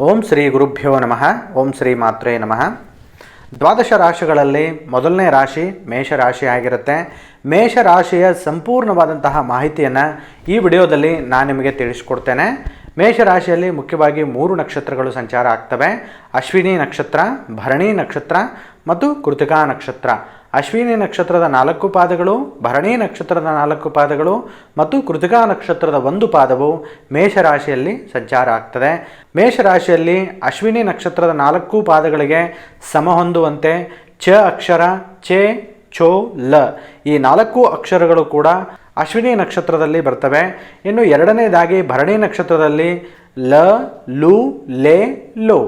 ಓಂ ಶ್ರೀ ಗುರುಭ್ಯೋ ನಮಃ. ಓಂ ಶ್ರೀ ಮಾತ್ರೇ ನಮಃ. ದ್ವಾದಶ ರಾಶಿಗಳಲ್ಲಿ ಮೊದಲನೇ ರಾಶಿ ಮೇಷರಾಶಿ ಆಗಿರುತ್ತೆ. ಮೇಷರಾಶಿಯ ಸಂಪೂರ್ಣವಾದಂತಹ ಮಾಹಿತಿಯನ್ನು ಈ ವಿಡಿಯೋದಲ್ಲಿ ನಾನು ನಿಮಗೆ ತಿಳಿಸ್ಕೊಡ್ತೇನೆ. ಮೇಷರಾಶಿಯಲ್ಲಿ ಮುಖ್ಯವಾಗಿ ಮೂರು ನಕ್ಷತ್ರಗಳು ಸಂಚಾರ ಆಗ್ತವೆ. ಅಶ್ವಿನಿ ನಕ್ಷತ್ರ, ಭರಣಿ ನಕ್ಷತ್ರ ಮತ್ತು ಕೃತಿಕಾ ನಕ್ಷತ್ರ. ಅಶ್ವಿನಿ ನಕ್ಷತ್ರದ ನಾಲ್ಕು ಪಾದಗಳು, ಭರಣಿ ನಕ್ಷತ್ರದ ನಾಲ್ಕು ಪಾದಗಳು ಮತ್ತು ಕೃತಿಕಾ ನಕ್ಷತ್ರದ ಒಂದು ಪಾದವು ಮೇಷರಾಶಿಯಲ್ಲಿ ಸಂಚಾರ ಆಗ್ತದೆ. ಮೇಷರಾಶಿಯಲ್ಲಿ ಅಶ್ವಿನಿ ನಕ್ಷತ್ರದ ನಾಲ್ಕು ಪಾದಗಳಿಗೆ ಸಮ ಹೊಂದುವಂತೆ ಚ ಅಕ್ಷರ, ಚೆ, ಚೋ, ಲ ಈ ನಾಲ್ಕು ಅಕ್ಷರಗಳು ಕೂಡ ಅಶ್ವಿನಿ ನಕ್ಷತ್ರದಲ್ಲಿ ಬರ್ತವೆ. ಇನ್ನು ಎರಡನೇದಾಗಿ ಭರಣಿ ನಕ್ಷತ್ರದಲ್ಲಿ ಲ, ಲು, ಲೆ, ಲೋ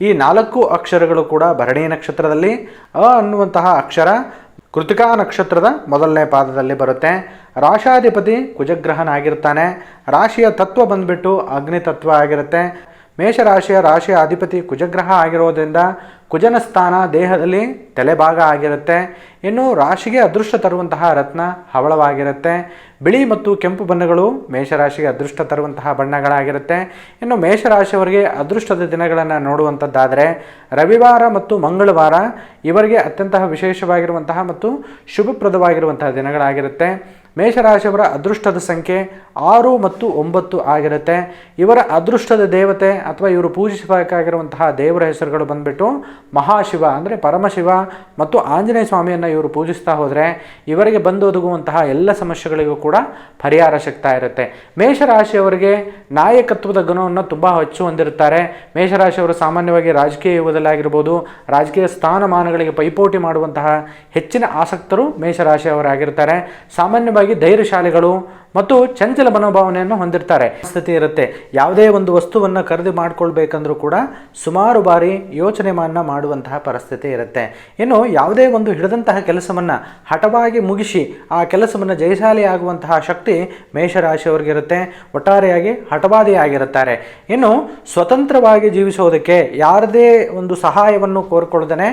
ಈ ನಾಲ್ಕು ಅಕ್ಷರಗಳು ಕೂಡ ಭರಣಿ ನಕ್ಷತ್ರದಲ್ಲಿ, ಅ ಅನ್ನುವಂತಹ ಅಕ್ಷರ ಕೃತಿಕಾ ನಕ್ಷತ್ರದ ಮೊದಲನೇ ಪಾದದಲ್ಲಿ ಬರುತ್ತೆ. ರಾಶಾಧಿಪತಿ ಕುಜಗ್ರಹನಾಗಿರ್ತಾನೆ. ರಾಶಿಯ ತತ್ವ ಬಂದ್ಬಿಟ್ಟು ಅಗ್ನಿ ತತ್ವ ಆಗಿರುತ್ತೆ. ಮೇಷರಾಶಿಯ ರಾಶಿಯ ಅಧಿಪತಿ ಕುಜಗ್ರಹ ಆಗಿರೋದ್ರಿಂದ ಕುಜನ ಸ್ಥಾನ ದೇಹದಲ್ಲಿ ತಲೆಭಾಗ ಆಗಿರುತ್ತೆ. ಇನ್ನು ರಾಶಿಗೆ ಅದೃಷ್ಟ ತರುವಂತಹ ರತ್ನ ಹವಳವಾಗಿರುತ್ತೆ. ಬಿಳಿ ಮತ್ತು ಕೆಂಪು ಬಣ್ಣಗಳು ಮೇಷರಾಶಿಗೆ ಅದೃಷ್ಟ ತರುವಂತಹ ಬಣ್ಣಗಳಾಗಿರುತ್ತೆ. ಇನ್ನು ಮೇಷರಾಶಿಯವರಿಗೆ ಅದೃಷ್ಟದ ದಿನಗಳನ್ನು ನೋಡುವಂಥದ್ದಾದರೆ ರವಿವಾರ ಮತ್ತು ಮಂಗಳವಾರ ಇವರಿಗೆ ಅತ್ಯಂತ ವಿಶೇಷವಾಗಿರುವಂತಹ ಮತ್ತು ಶುಭಪ್ರದವಾಗಿರುವಂತಹ ದಿನಗಳಾಗಿರುತ್ತೆ. ಮೇಷರಾಶಿಯವರ ಅದೃಷ್ಟದ ಸಂಖ್ಯೆ ಆರು ಮತ್ತು ಒಂಬತ್ತು ಆಗಿರುತ್ತೆ. ಇವರ ಅದೃಷ್ಟದ ದೇವತೆ ಅಥವಾ ಇವರು ಪೂಜಿಸಬೇಕಾಗಿರುವಂತಹ ದೇವರ ಹೆಸರುಗಳು ಬಂದ್ಬಿಟ್ಟು ಮಹಾಶಿವ ಅಂದರೆ ಪರಮಶಿವ ಮತ್ತು ಆಂಜನೇಯ ಸ್ವಾಮಿಯನ್ನು ಇವರು ಪೂಜಿಸ್ತಾ ಹೋದರೆ ಇವರಿಗೆ ಬಂದೊದಗುವಂತಹ ಎಲ್ಲ ಸಮಸ್ಯೆಗಳಿಗೂ ಕೂಡ ಪರಿಹಾರ ಸಿಗ್ತಾ ಇರುತ್ತೆ. ಮೇಷರಾಶಿಯವರಿಗೆ ನಾಯಕತ್ವದ ಗುಣವನ್ನು ತುಂಬ ಹೆಚ್ಚು ಹೊಂದಿರುತ್ತಾರೆ. ಮೇಷರಾಶಿಯವರು ಸಾಮಾನ್ಯವಾಗಿ ರಾಜಕೀಯ ಯುಗದಲ್ಲಾಗಿರ್ಬೋದು, ರಾಜಕೀಯ ಸ್ಥಾನಮಾನಗಳಿಗೆ ಪೈಪೋಟಿ ಮಾಡುವಂತಹ ಹೆಚ್ಚಿನ ಆಸಕ್ತರು ಮೇಷರಾಶಿಯವರಾಗಿರ್ತಾರೆ. ಸಾಮಾನ್ಯವಾಗಿ ಧೈರ್ಯಶಾಲಿಗಳು ಮತ್ತು ಚಂಚಲ ಮನೋಭಾವನೆಯನ್ನು ಹೊಂದಿರ್ತಾರೆ. ಸ್ಥಿತಿ ಇರುತ್ತೆ. ಯಾವುದೇ ಒಂದು ವಸ್ತುವನ್ನು ಖರೀದಿ ಮಾಡ್ಕೊಳ್ಬೇಕಂದ್ರೂ ಕೂಡ ಸುಮಾರು ಬಾರಿ ಯೋಚನೆ ಮಾನ್ನ ಮಾಡುವಂತಹ ಪರಿಸ್ಥಿತಿ ಇರುತ್ತೆ. ಇನ್ನು ಯಾವುದೇ ಒಂದು ಹಿಡಿದಂತಹ ಕೆಲಸವನ್ನು ಹಠವಾಗಿ ಮುಗಿಸಿ ಆ ಕೆಲಸವನ್ನು ಜಯಶಾಲಿ ಆಗುವಂತಹ ಶಕ್ತಿ ಮೇಷರಾಶಿಯವರಿಗಿರುತ್ತೆ. ಒಟ್ಟಾರೆಯಾಗಿ ಹಠವಾದಿ ಆಗಿರುತ್ತಾರೆ ಇನ್ನು ಸ್ವತಂತ್ರವಾಗಿ ಜೀವಿಸೋದಕ್ಕೆ ಯಾರದೇ ಒಂದು ಸಹಾಯವನ್ನು ಕೋರ್ಕೊಳ್ಳದೇ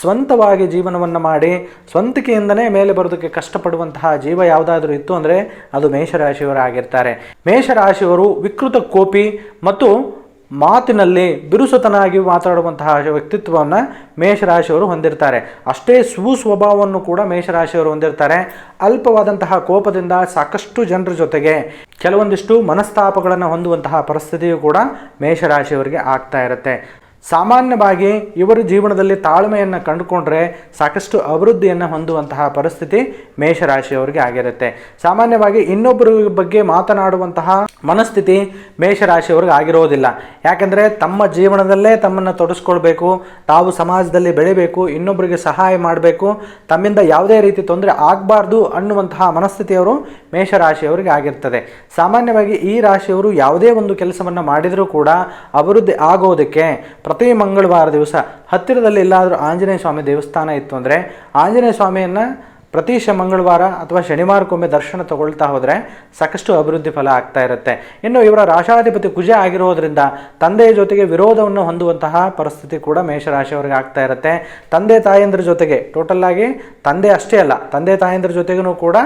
ಸ್ವಂತವಾಗಿ ಜೀವನವನ್ನು ಮಾಡಿ ಸ್ವಂತಿಕೆಯಿಂದನೇ ಮೇಲೆ ಬರೋದಕ್ಕೆ ಕಷ್ಟಪಡುವಂತಹ ಜೀವ ಯಾವುದಾದ್ರೂ ಇತ್ತು ಅಂದರೆ ಅದು ಮೇಷರಾಶಿಯವರಾಗಿರ್ತಾರೆ ಮೇಷರಾಶಿಯವರು ವಿಕೃತ ಕೋಪಿ ಮತ್ತು ಮಾತಿನಲ್ಲಿ ಬಿರುಸುತನಾಗಿ ಮಾತಾಡುವಂತಹ ವ್ಯಕ್ತಿತ್ವವನ್ನು ಮೇಷರಾಶಿಯವರು ಹೊಂದಿರ್ತಾರೆ. ಅಷ್ಟೇ ಸುಸ್ವಭಾವವನ್ನು ಕೂಡ ಮೇಷರಾಶಿಯವರು ಹೊಂದಿರ್ತಾರೆ. ಅಲ್ಪವಾದಂತಹ ಕೋಪದಿಂದ ಸಾಕಷ್ಟು ಜನರ ಜೊತೆಗೆ ಕೆಲವೊಂದಿಷ್ಟು ಮನಸ್ತಾಪಗಳನ್ನು ಹೊಂದುವಂತಹ ಪರಿಸ್ಥಿತಿಯು ಕೂಡ ಮೇಷರಾಶಿಯವರಿಗೆ ಆಗ್ತಾ ಇರುತ್ತೆ. ಸಾಮಾನ್ಯವಾಗಿ ಇವರ ಜೀವನದಲ್ಲಿ ತಾಳ್ಮೆಯನ್ನು ಕಂಡುಕೊಂಡ್ರೆ ಸಾಕಷ್ಟು ಅಭಿವೃದ್ಧಿಯನ್ನು ಹೊಂದುವಂತಹ ಪರಿಸ್ಥಿತಿ ಮೇಷರಾಶಿಯವರಿಗೆ ಆಗಿರುತ್ತೆ. ಸಾಮಾನ್ಯವಾಗಿ ಇನ್ನೊಬ್ಬರ ಬಗ್ಗೆ ಮಾತನಾಡುವಂತಹ ಮನಸ್ಥಿತಿ ಮೇಷರಾಶಿಯವ್ರಿಗೆ ಆಗಿರೋದಿಲ್ಲ. ಯಾಕೆಂದರೆ ತಮ್ಮ ಜೀವನದಲ್ಲೇ ತಮ್ಮನ್ನು ತೊಡಸ್ಕೊಳ್ಬೇಕು, ತಾವು ಸಮಾಜದಲ್ಲಿ ಬೆಳಿಬೇಕು ಇನ್ನೊಬ್ಬರಿಗೆ ಸಹಾಯ ಮಾಡಬೇಕು, ತಮ್ಮಿಂದ ಯಾವುದೇ ರೀತಿ ತೊಂದರೆ ಆಗಬಾರ್ದು ಅನ್ನುವಂತಹ ಮನಸ್ಥಿತಿಯವರು ಮೇಷರಾಶಿಯವರಿಗೆ ಆಗಿರ್ತದೆ. ಸಾಮಾನ್ಯವಾಗಿ ಈ ರಾಶಿಯವರು ಯಾವುದೇ ಒಂದು ಕೆಲಸವನ್ನು ಮಾಡಿದರೂ ಕೂಡ ಅಭಿವೃದ್ಧಿ ಆಗೋದಕ್ಕೆ ಪ್ರತಿ ಮಂಗಳವಾರ ದಿವಸ ಹತ್ತಿರದಲ್ಲಿ ಎಲ್ಲಾದರೂ ಆಂಜನೇಯ ಸ್ವಾಮಿ ದೇವಸ್ಥಾನ ಇತ್ತು ಅಂದರೆ ಆಂಜನೇಯ ಸ್ವಾಮಿಯನ್ನು ಪ್ರತಿ ಶ ಮಂಗಳವಾರ ಅಥವಾ ಶನಿವಾರಕ್ಕೊಮ್ಮೆ ದರ್ಶನ ತಗೊಳ್ತಾ ಹೋದರೆ ಸಾಕಷ್ಟು ಅಭಿವೃದ್ಧಿ ಫಲ ಆಗ್ತಾ ಇರುತ್ತೆ. ಇನ್ನು ಇವರ ರಾಷ್ಟ್ರಾಧಿಪತಿ ಕುಜ ಆಗಿರೋದ್ರಿಂದ ತಂದೆಯ ಜೊತೆಗೆ ವಿರೋಧವನ್ನು ಹೊಂದುವಂತಹ ಪರಿಸ್ಥಿತಿ ಕೂಡ ಮೇಷರಾಶಿಯವರಿಗೆ ಆಗ್ತಾ ಇರುತ್ತೆ. ತಂದೆ ತಾಯಂದ್ರ ಜೊತೆಗೆ ಟೋಟಲ್ ಆಗಿ ತಂದೆ ಅಷ್ಟೇ ಅಲ್ಲ, ತಂದೆ ತಾಯಂದ್ರ ಜೊತೆಗೂ ಕೂಡ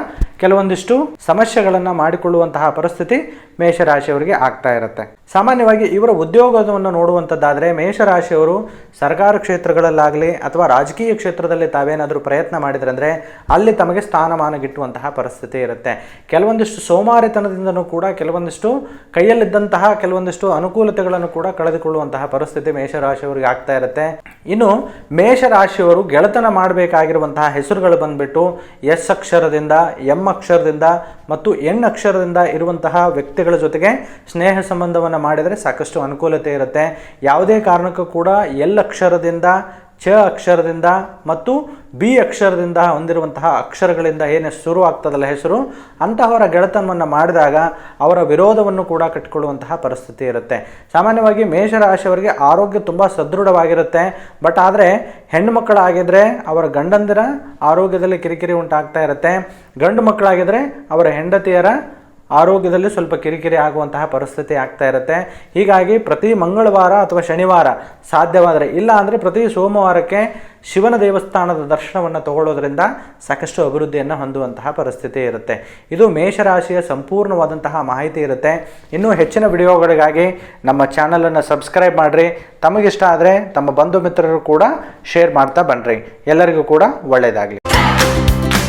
ಕೆಲವೊಂದಿಷ್ಟು ಸಮಸ್ಯೆಗಳನ್ನು ಮಾಡಿಕೊಳ್ಳುವಂತಹ ಪರಿಸ್ಥಿತಿ ಮೇಷರಾಶಿಯವರಿಗೆ ಆಗ್ತಾ ಇರುತ್ತೆ. ಸಾಮಾನ್ಯವಾಗಿ ಇವರ ಉದ್ಯೋಗವನ್ನು ನೋಡುವಂಥದ್ದಾದರೆ ಮೇಷರಾಶಿಯವರು ಸರ್ಕಾರ ಕ್ಷೇತ್ರಗಳಲ್ಲಾಗಲಿ ಅಥವಾ ರಾಜಕೀಯ ಕ್ಷೇತ್ರದಲ್ಲಿ ತಾವೇನಾದರೂ ಪ್ರಯತ್ನ ಮಾಡಿದ್ರೆ ಅಂದರೆ ಅಲ್ಲಿ ತಮಗೆ ಸ್ಥಾನಮಾನ ಗಿಟ್ಟುವಂತಹ ಪರಿಸ್ಥಿತಿ ಇರುತ್ತೆ. ಕೆಲವೊಂದಿಷ್ಟು ಸೋಮಾರಿತನದಿಂದನೂ ಕೂಡ ಕೆಲವೊಂದಿಷ್ಟು ಕೈಯಲ್ಲಿದ್ದಂತಹ ಕೆಲವೊಂದಿಷ್ಟು ಅನುಕೂಲತೆಗಳನ್ನು ಕೂಡ ಕಳೆದುಕೊಳ್ಳುವಂತಹ ಪರಿಸ್ಥಿತಿ ಮೇಷರಾಶಿಯವರಿಗೆ ಆಗ್ತಾ ಇರುತ್ತೆ. ಇನ್ನು ಮೇಷರಾಶಿಯವರು ಗೆಳೆತನ ಮಾಡಬೇಕಾಗಿರುವಂತಹ ಹೆಸರುಗಳು ಬಂದ್ಬಿಟ್ಟು ಎಸ್ ಅಕ್ಷರದಿಂದ ಎಂ ಅಕ್ಷರದಿಂದ ಮತ್ತು ಅಕ್ಷರದಿಂದ ಇರುವಂತಹ ವ್ಯಕ್ತಿಗಳ ಜೊತೆಗೆ ಸ್ನೇಹ ಸಂಬಂಧವನ್ನು ಮಾಡಿದರೆ ಸಾಕಷ್ಟು ಅನುಕೂಲತೆ ಇರುತ್ತೆ. ಯಾವುದೇ ಕಾರಣಕ್ಕೂ ಕೂಡ ಎಲ್ ಅಕ್ಷರದಿಂದ ಚ ಅಕ್ಷರದಿಂದ ಮತ್ತು ಬಿ ಅಕ್ಷರದಿಂದ ಹೊಂದಿರುವಂತಹ ಅಕ್ಷರಗಳಿಂದ ಏನು ಶುರು ಆಗ್ತದಲ್ಲ ಹೆಸರು, ಅಂತಹವರ ಗೆಳೆತನವನ್ನು ಮಾಡಿದಾಗ ಅವರ ವಿರೋಧವನ್ನು ಕೂಡ ಕಟ್ಟಿಕೊಳ್ಳುವಂತಹ ಪರಿಸ್ಥಿತಿ ಇರುತ್ತೆ. ಸಾಮಾನ್ಯವಾಗಿ ಮೇಷರಾಶಿಯವರಿಗೆ ಆರೋಗ್ಯ ತುಂಬ ಸದೃಢವಾಗಿರುತ್ತೆ. ಬಟ್ ಆದರೆ ಹೆಣ್ಣು ಮಕ್ಕಳಾಗಿದ್ದರೆ ಅವರ ಗಂಡಂದಿರ ಆರೋಗ್ಯದಲ್ಲಿ ಕಿರಿಕಿರಿ ಉಂಟಾಗ್ತಾ ಇರುತ್ತೆ. ಗಂಡು ಮಕ್ಕಳಾಗಿದ್ದರೆ ಅವರ ಹೆಂಡತಿಯರ ಆರೋಗ್ಯದಲ್ಲಿ ಸ್ವಲ್ಪ ಕಿರಿಕಿರಿ ಆಗುವಂತಹ ಪರಿಸ್ಥಿತಿ ಆಗ್ತಾ ಇರುತ್ತೆ. ಹೀಗಾಗಿ ಪ್ರತಿ ಮಂಗಳವಾರ ಅಥವಾ ಶನಿವಾರ ಸಾಧ್ಯವಾದರೆ, ಇಲ್ಲ ಅಂದರೆ ಪ್ರತಿ ಸೋಮವಾರಕ್ಕೆ ಶಿವನ ದೇವಸ್ಥಾನದ ದರ್ಶನವನ್ನು ತಗೊಳ್ಳೋದ್ರಿಂದ ಸಾಕಷ್ಟು ಅಭಿವೃದ್ಧಿಯನ್ನು ಹೊಂದುವಂತಹ ಪರಿಸ್ಥಿತಿ ಇರುತ್ತೆ. ಇದು ಮೇಷರಾಶಿಯ ಸಂಪೂರ್ಣವಾದಂತಹ ಮಾಹಿತಿ ಇರುತ್ತೆ. ಇನ್ನೂ ಹೆಚ್ಚಿನ ವಿಡಿಯೋಗಳಿಗಾಗಿ ನಮ್ಮ ಚಾನಲನ್ನು ಸಬ್ಸ್ಕ್ರೈಬ್ ಮಾಡಿರಿ. ತಮಗಿಷ್ಟ ಆದರೆ ತಮ್ಮ ಬಂಧು ಮಿತ್ರರು ಕೂಡ ಶೇರ್ ಮಾಡ್ತಾ ಬನ್ನಿರಿ ಎಲ್ಲರಿಗೂ ಕೂಡ ಒಳ್ಳೆಯದಾಗಲಿ